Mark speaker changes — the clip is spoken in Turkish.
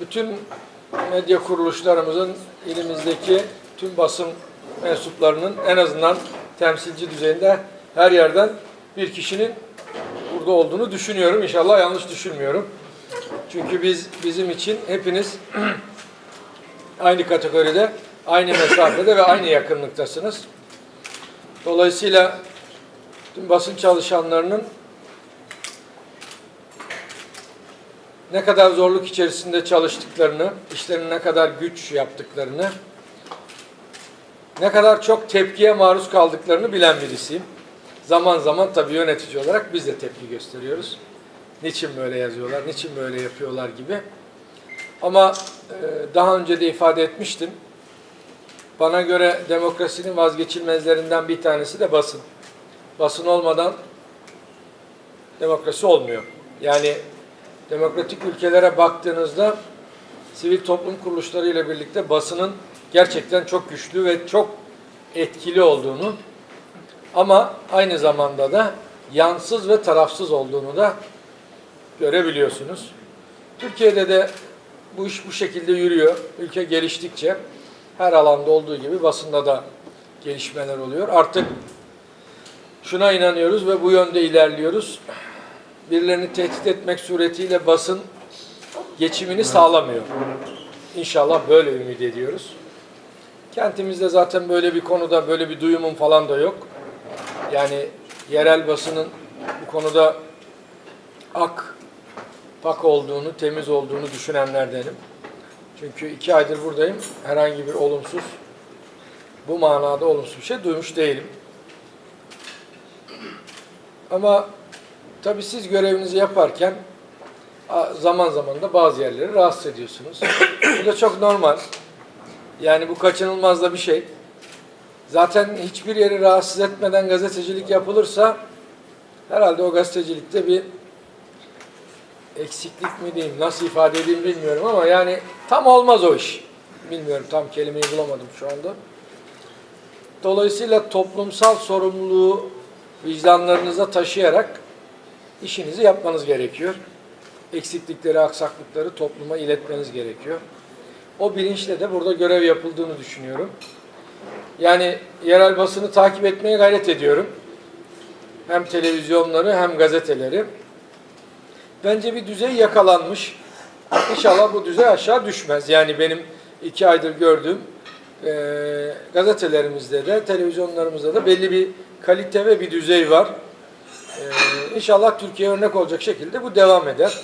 Speaker 1: bütün medya kuruluşlarımızın ilimizdeki tüm basın mensuplarının en azından temsilci düzeyinde her yerden bir kişinin burada olduğunu düşünüyorum. İnşallah yanlış düşünmüyorum. Çünkü biz bizim için hepiniz aynı kategoride, aynı mesafede ve aynı yakınlıktasınız. Dolayısıyla tüm basın çalışanlarının ne kadar zorluk içerisinde çalıştıklarını, işlerini ne kadar güç yaptıklarını, ne kadar çok tepkiye maruz kaldıklarını bilen birisiyim. Zaman zaman tabii yönetici olarak biz de tepki gösteriyoruz. Niçin böyle yazıyorlar, niçin böyle yapıyorlar gibi. Ama e, daha önce de ifade etmiştim. Bana göre demokrasinin vazgeçilmezlerinden bir tanesi de basın. Basın olmadan demokrasi olmuyor. Yani demokratik ülkelere baktığınızda sivil toplum kuruluşları ile birlikte basının gerçekten çok güçlü ve çok etkili olduğunu ama aynı zamanda da yansız ve tarafsız olduğunu da görebiliyorsunuz. Türkiye'de de bu iş bu şekilde yürüyor. Ülke geliştikçe her alanda olduğu gibi basında da gelişmeler oluyor. Artık şuna inanıyoruz ve bu yönde ilerliyoruz. Birilerini tehdit etmek suretiyle basın geçimini sağlamıyor. İnşallah böyle ümit ediyoruz. Kentimizde zaten böyle bir konuda böyle bir duyumum falan da yok. Yani yerel basının bu konuda ak, pak olduğunu, temiz olduğunu düşünenlerdenim. Çünkü iki aydır buradayım. Herhangi bir olumsuz, bu manada olumsuz bir şey duymuş değilim. Ama tabii siz görevinizi yaparken zaman zaman da bazı yerleri rahatsız ediyorsunuz. Bu da çok normal. Yani bu kaçınılmaz da bir şey. Zaten hiçbir yeri rahatsız etmeden gazetecilik yapılırsa herhalde o gazetecilikte bir eksiklik mi diyeyim, nasıl ifade edeyim bilmiyorum ama yani tam olmaz o iş. Bilmiyorum tam kelimeyi bulamadım şu anda. Dolayısıyla toplumsal sorumluluğu vicdanlarınıza taşıyarak işinizi yapmanız gerekiyor. Eksiklikleri, aksaklıkları topluma iletmeniz gerekiyor. O bilinçle de burada görev yapıldığını düşünüyorum. Yani yerel basını takip etmeye gayret ediyorum. Hem televizyonları hem gazeteleri. Bence bir düzey yakalanmış. İnşallah bu düzey aşağı düşmez. Yani benim iki aydır gördüğüm eee gazetelerimizde de, televizyonlarımızda da belli bir kalite ve bir düzey var. İnşallah Türkiye örnek olacak şekilde bu devam eder.